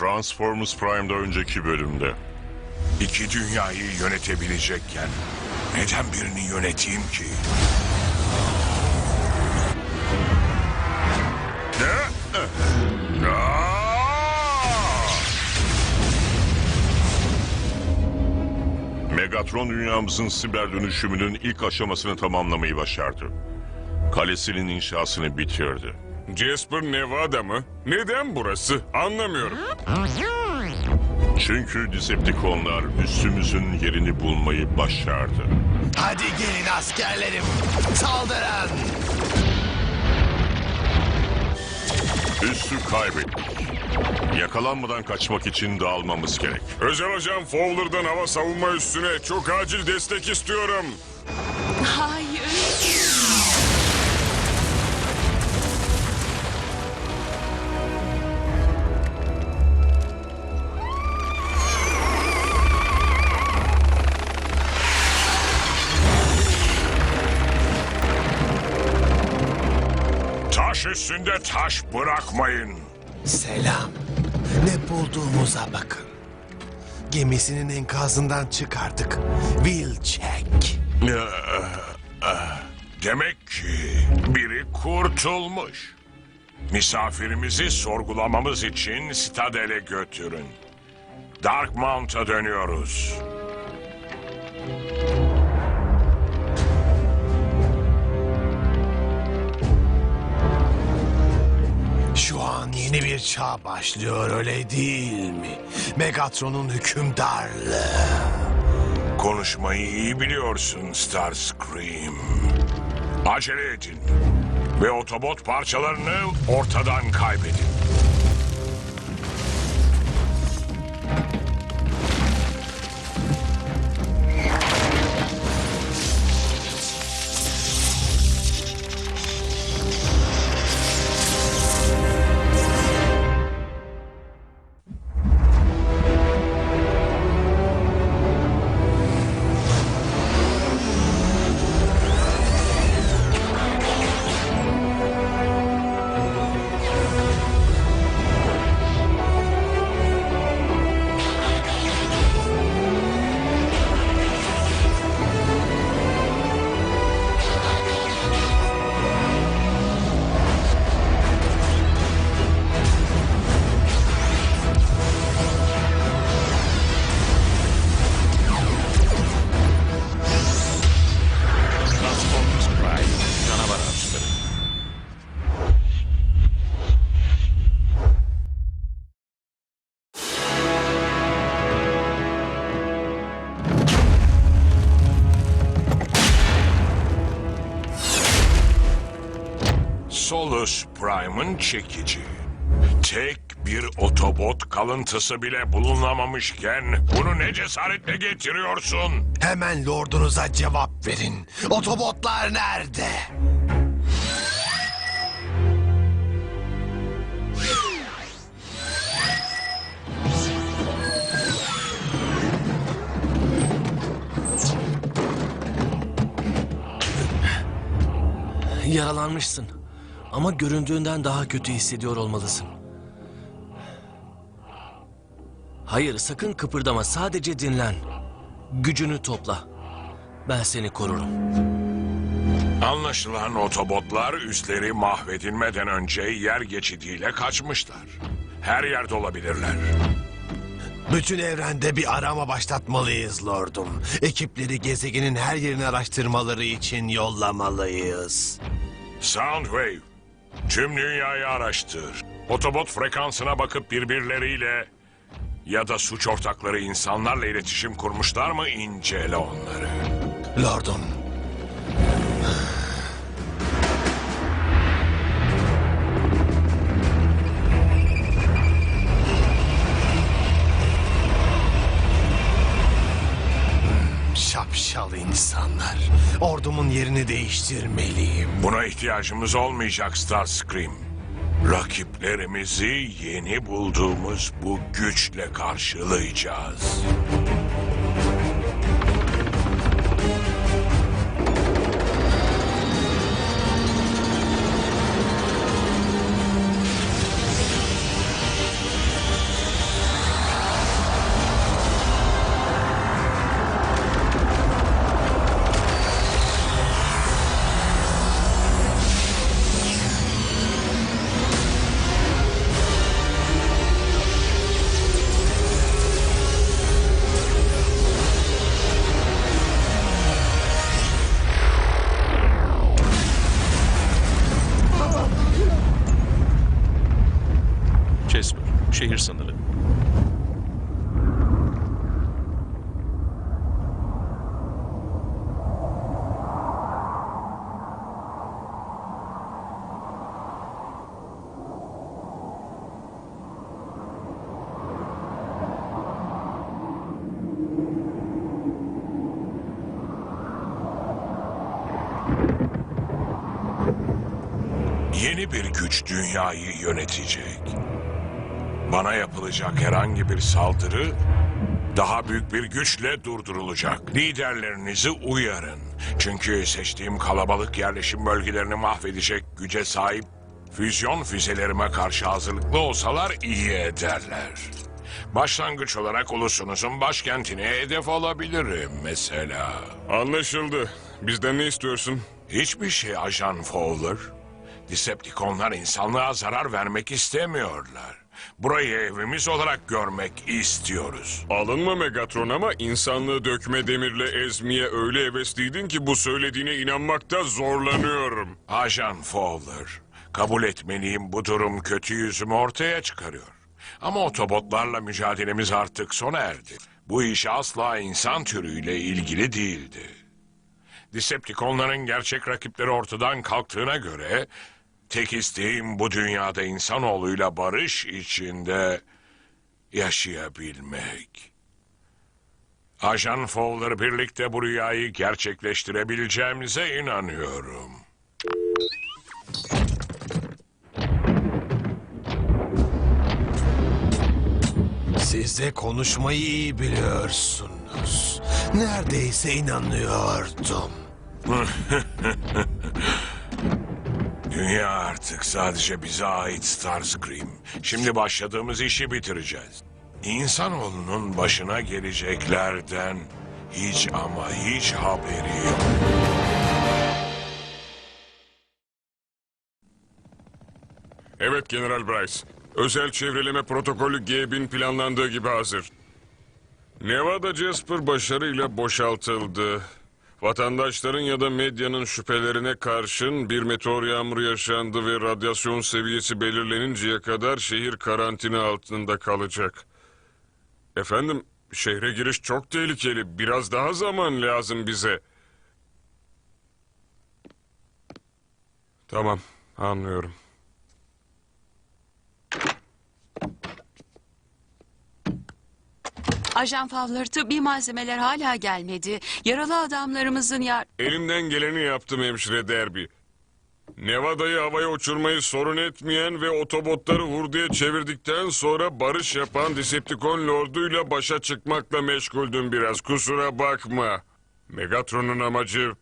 Transformers Prime'da önceki bölümde. İki dünyayı yönetebilecekken neden birini yöneteyim ki? Ne? Megatron dünyamızın siber dönüşümünün ilk aşamasını tamamlamayı başardı. Kalesinin inşasını bitirdi. Jasper Nevada mı? Neden burası? Anlamıyorum. Çünkü Decepticonlar üstümüzün yerini bulmayı başardı. Hadi gelin askerlerim. Saldırın. Üssü kaybettik. Yakalanmadan kaçmak için dağılmamız gerek. Özel ajan Fowler'dan hava savunma üstüne çok acil destek istiyorum. Taş bırakmayın. Selam. Ne bulduğumuza bakın. Gemisinin enkazından çıkardık. Will check. Demek ki biri kurtulmuş. Misafirimizi sorgulamamız için Citadel'e götürün. Dark Mount'a dönüyoruz. Yeni bir çağ başlıyor öyle değil mi? Megatron'un hükümdarlığı. Konuşmayı iyi biliyorsun Starscream. Acele edin ve otobot parçalarını ortadan kaybedin. Prime'ın çekici. Tek bir otobot kalıntısı bile bulunamamışken bunu ne cesaretle getiriyorsun? Hemen lordunuza cevap verin. Otobotlar nerede? Yaralanmışsın. Ama göründüğünden daha kötü hissediyor olmalısın. Hayır, sakın kıpırdama. Sadece dinlen. Gücünü topla. Ben seni korurum. Anlaşılan otobotlar üsleri mahvedilmeden önce yer geçidiyle kaçmışlar. Her yerde olabilirler. Bütün evrende bir arama başlatmalıyız lordum. Ekipleri gezegenin her yerini araştırmaları için yollamalıyız. Soundwave, tüm dünyayı araştır. Otobot frekansına bakıp birbirleriyle ya da suç ortakları insanlarla iletişim kurmuşlar mı incele onları. Lordum. Şapşal insanlar. Ordumun yerini değiştirmeliyim. Buna ihtiyacımız olmayacak Starscream. Rakiplerimizi yeni bulduğumuz bu güçle karşılayacağız. Dünyayı yönetecek. Bana yapılacak herhangi bir saldırı daha büyük bir güçle durdurulacak. Liderlerinizi uyarın. Çünkü seçtiğim kalabalık yerleşim bölgelerini mahvedecek güce sahip füzyon füzelerime karşı hazırlıklı olsalar iyi ederler. Başlangıç olarak ulusunuzun başkentine hedef alabilirim mesela. Anlaşıldı. Bizden ne istiyorsun? Hiçbir şey Ajan Fowler. Decepticonlar insanlığa zarar vermek istemiyorlar. Burayı evimiz olarak görmek istiyoruz. Alınma Megatron ama insanlığı dökme demirle ezmeye öyle hevesliydin ki bu söylediğine inanmakta zorlanıyorum. Ajan Fowler, kabul etmeliyim bu durum kötü yüzümü ortaya çıkarıyor. Ama otobotlarla mücadelemiz artık sona erdi. Bu iş asla insan türüyle ilgili değildi. Decepticonların gerçek rakipleri ortadan kalktığına göre... ...tek isteğim bu dünyada insanoğluyla barış içinde yaşayabilmek. Ajan Fowler birlikte bu rüyayı gerçekleştirebileceğimize inanıyorum. Siz de konuşmayı iyi biliyorsunuz. Neredeyse inanıyordum. Dünya artık sadece bize ait Starscream. Şimdi başladığımız işi bitireceğiz. İnsanoğlunun başına geleceklerden hiç ama hiç haberi yok. Evet General Bryce. Özel çevreleme protokolü G1000 planlandığı gibi hazır. Nevada Jasper başarıyla boşaltıldı. Vatandaşların ya da medyanın şüphelerine karşın bir meteor yağmuru yaşandı ve radyasyon seviyesi belirleninceye kadar şehir karantina altında kalacak. Efendim, şehre giriş çok tehlikeli. Biraz daha zaman lazım bize. Tamam, anlıyorum. Ajan Fowler tıbbi malzemeler hala gelmedi. Yaralı adamlarımızın yar... Elimden geleni yaptım hemşire Derby. Nevada'yı havaya uçurmayı sorun etmeyen ve otobotları hurduya çevirdikten sonra barış yapan Decepticon Lord'uyla başa çıkmakla meşguldüm biraz. Kusura bakma. Megatron'un amacı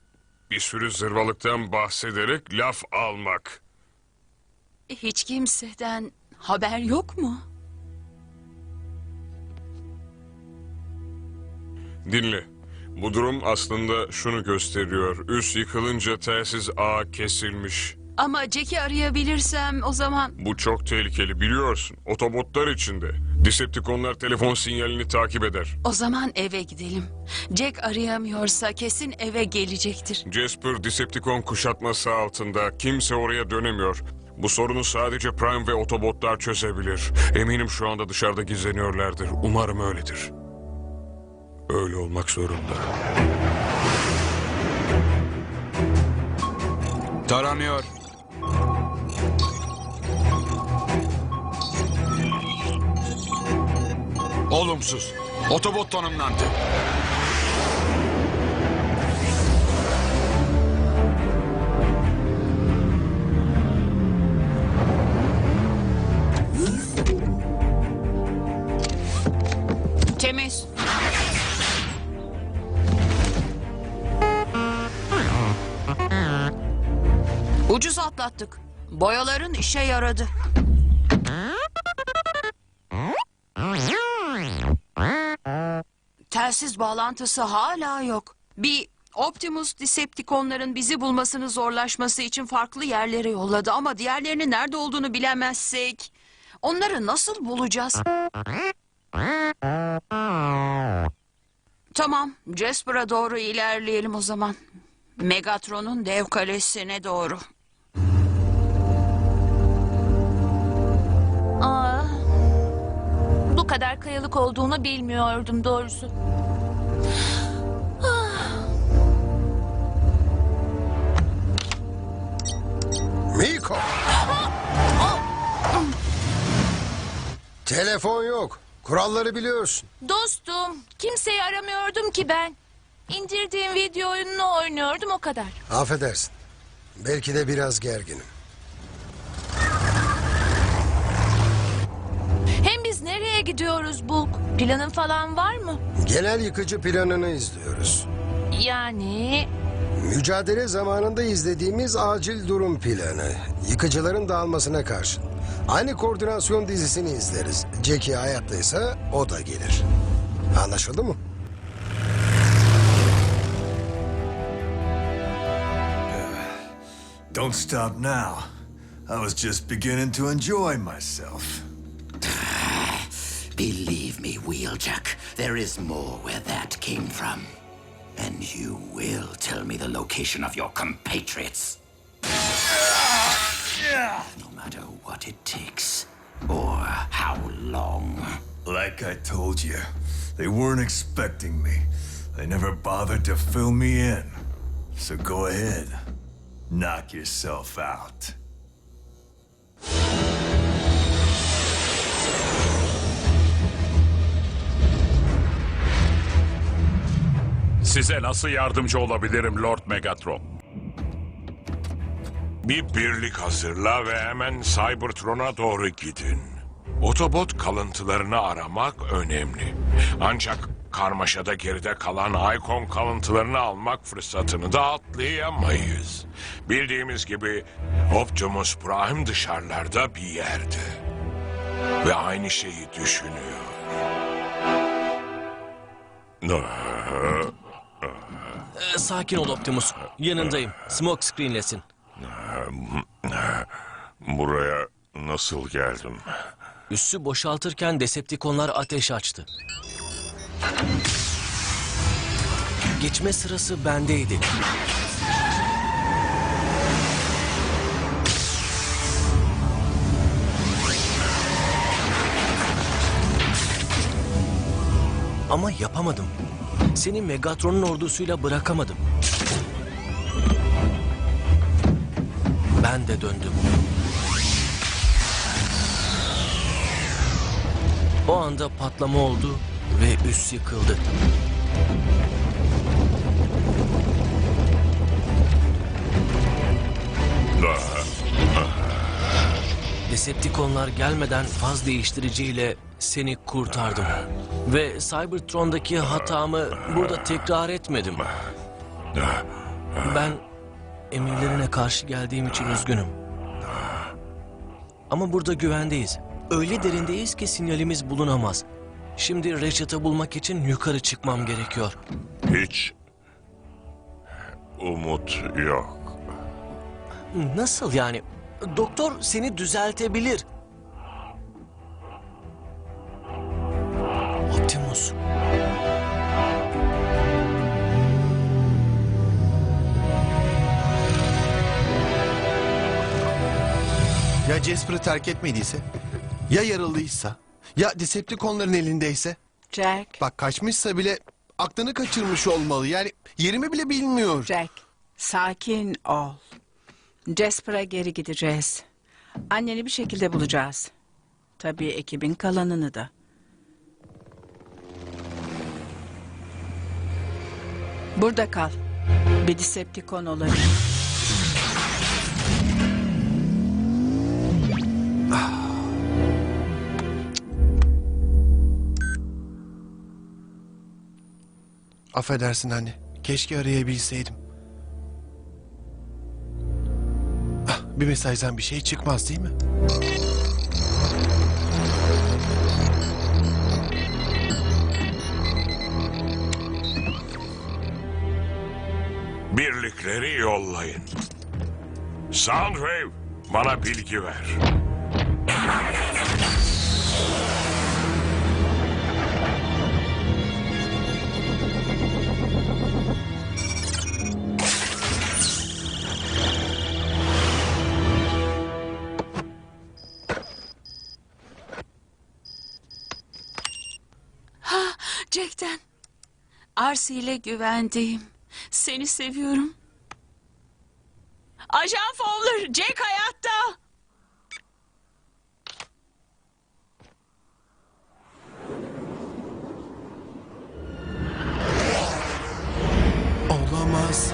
bir sürü zırvalıktan bahsederek laf almak. Hiç kimseden haber yok mu? Dinle. Bu durum aslında şunu gösteriyor. Üst yıkılınca telsiz ağ kesilmiş. Ama Jack'i arayabilirsem o zaman... Bu çok tehlikeli biliyorsun. Otobotlar içinde. Decepticonlar telefon sinyalini takip eder. O zaman eve gidelim. Jack arayamıyorsa kesin eve gelecektir. Jasper Decepticon kuşatması altında. Kimse oraya dönemiyor. Bu sorunu sadece Prime ve Autobotlar çözebilir. Eminim şu anda dışarıda gizleniyorlardır. Umarım öyledir. Öyle olmak zorunda. Taranıyor. Olumsuz. Otobot tanımlandı. Atlattık. Boyaların işe yaradı. Telsiz bağlantısı hala yok. Bir Optimus Decepticonların bizi bulmasını zorlaşması için farklı yerlere yolladı ama diğerlerinin nerede olduğunu bilemezsek onları nasıl bulacağız? Tamam, Jasper'a doğru ilerleyelim o zaman. Megatron'un dev kalesine doğru. Aa, kadar kayalık olduğunu bilmiyordum doğrusu. Miko! Telefon yok. Kuralları biliyorsun. Dostum, kimseyi aramıyordum ki ben. İndirdiğim video oyununu oynuyordum o kadar. Affedersin. Belki de biraz gerginim. Hem biz nereye gidiyoruz Bulk? Planın falan var mı? Genel yıkıcı planını izliyoruz. Yani Mücadele zamanında izlediğimiz acil durum planı. Yıkıcıların dağılmasına karşın. Aynı koordinasyon dizisini izleriz. Jackie hayattaysa o da gelir. Anlaşıldı mı? Don't stop now. I was just beginning to enjoy myself. Believe me, Wheeljack, there is more where that came from. And you will tell me the location of your compatriots. No matter what it takes, or how long. Like I told you, they weren't expecting me. They never bothered to fill me in. So go ahead, knock yourself out. Size nasıl yardımcı olabilirim Lord Megatron? Bir birlik hazırla ve hemen Cybertron'a doğru gidin. Otobot kalıntılarını aramak önemli. Ancak karmaşada geride kalan Icon kalıntılarını almak fırsatını da atlayamayız. Bildiğimiz gibi Optimus Prime dışarılarda bir yerde. Ve aynı şeyi düşünüyor. Ee, sakin ol Optimus. Yanındayım. Smoke screenlesin. Buraya nasıl geldim? Üssü boşaltırken Decepticonlar ateş açtı. Geçme sırası bendeydi. Ama yapamadım. Seni Megatron'un ordusuyla bırakamadım. Ben de döndüm. O anda patlama oldu ve üs yıkıldı. Decepticonlar gelmeden faz değiştiriciyle seni kurtardım. Ve Cybertron'daki hatamı burada tekrar etmedim. Ben emirlerine karşı geldiğim için üzgünüm. Ama burada güvendeyiz. Öyle derindeyiz ki sinyalimiz bulunamaz. Şimdi Ratchet'ı bulmak için yukarı çıkmam gerekiyor. Hiç umut yok. Nasıl yani? Doktor seni düzeltebilir. Optimus. Ya Jasper'ı terk etmediyse? Ya yaralıysa? Ya Decepticonların elindeyse? Jack, Bak kaçmışsa bile aklını kaçırmış olmalı. Yani yerimi bile bilmiyor. Jack, sakin ol. Jasper'a geri gideceğiz. Anneni bir şekilde bulacağız. Tabii ekibin kalanını da. Burada kal. Bir Decepticon olabilir. Affedersin anne. Keşke arayabilseydim. Ah, bir mesajdan bir şey çıkmaz değil mi? Birlikleri yollayın. Soundwave bana bilgi ver. Gerçekten. Arsi ile güvendeyim. Seni seviyorum. Ajan Fowler, Jack hayatta. Olamaz.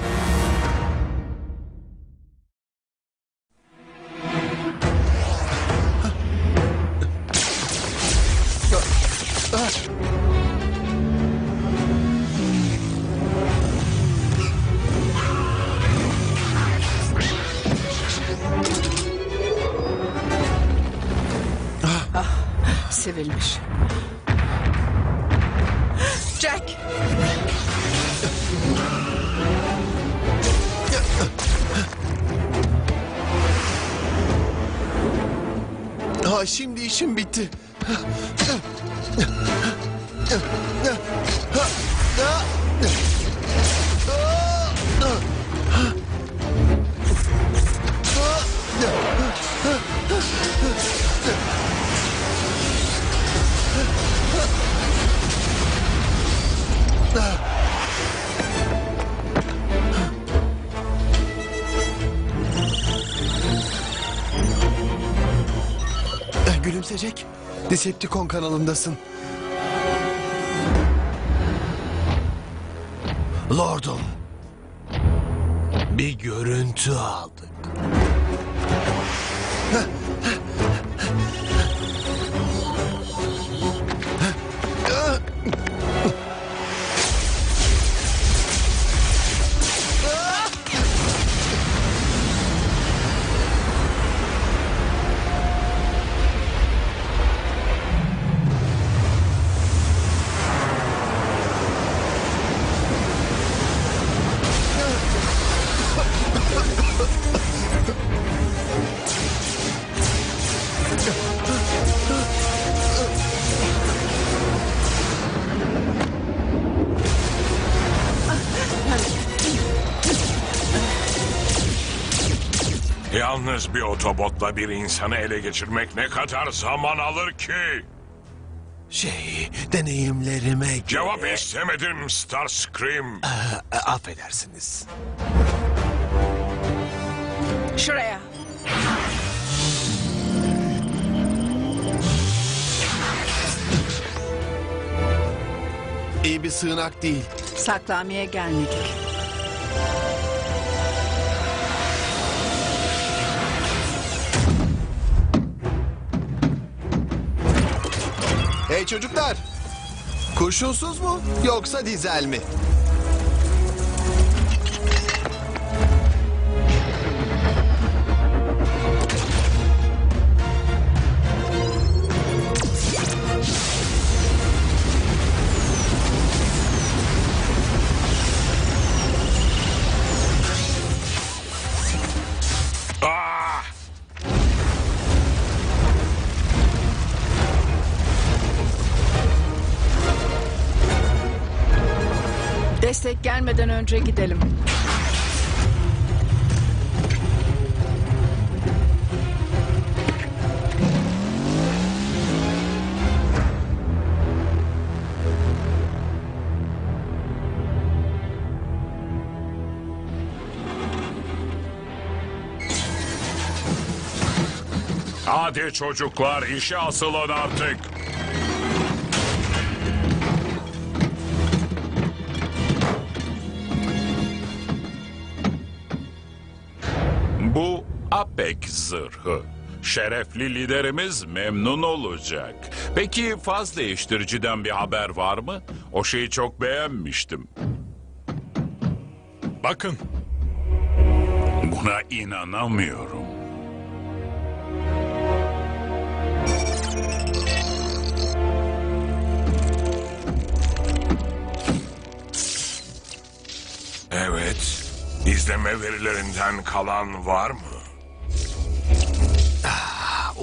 Decepticon kanalındasın. Lordum. Bir görüntü aldık. Yalnız bir otobotla bir insanı ele geçirmek ne kadar zaman alır ki? Şey, deneyimlerime göre... Cevap istemedim Starscream. E, affedersiniz. Şuraya. İyi bir sığınak değil. Saklamaya gelmedik. Çocuklar! Kurşunsuz mu yoksa dizel mi? Destek gelmeden önce gidelim. Hadi çocuklar işe asılın artık. Apek zırhı. Şerefli liderimiz memnun olacak. Peki faz değiştiriciden bir haber var mı? O şeyi çok beğenmiştim. Bakın, Buna inanamıyorum. Evet. İzleme verilerinden kalan var mı?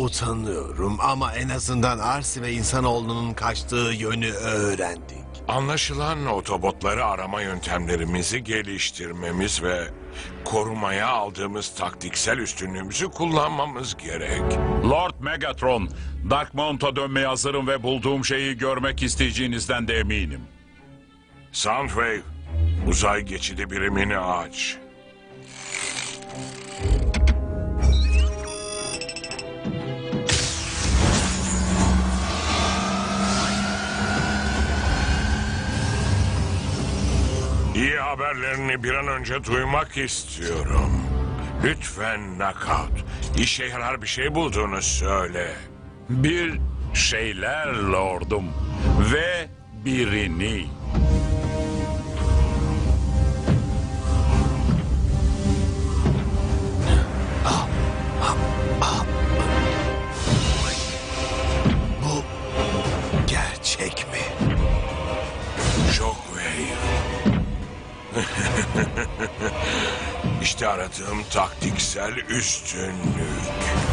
Utanıyorum ama en azından Arsi ve insanoğlunun kaçtığı yönü öğrendik. Anlaşılan otobotları arama yöntemlerimizi geliştirmemiz ve korumaya aldığımız taktiksel üstünlüğümüzü kullanmamız gerek. Lord Megatron, Dark Mount'a dönmeye hazırım ve bulduğum şeyi görmek isteyeceğinizden de eminim. Soundwave, uzay geçidi birimini aç. Haberlerini bir an önce duymak istiyorum. Lütfen Knockout, işe yarar bir şey bulduğunu söyle. Bir şeyler lordum ve birini. Aradığım taktiksel üstünlük.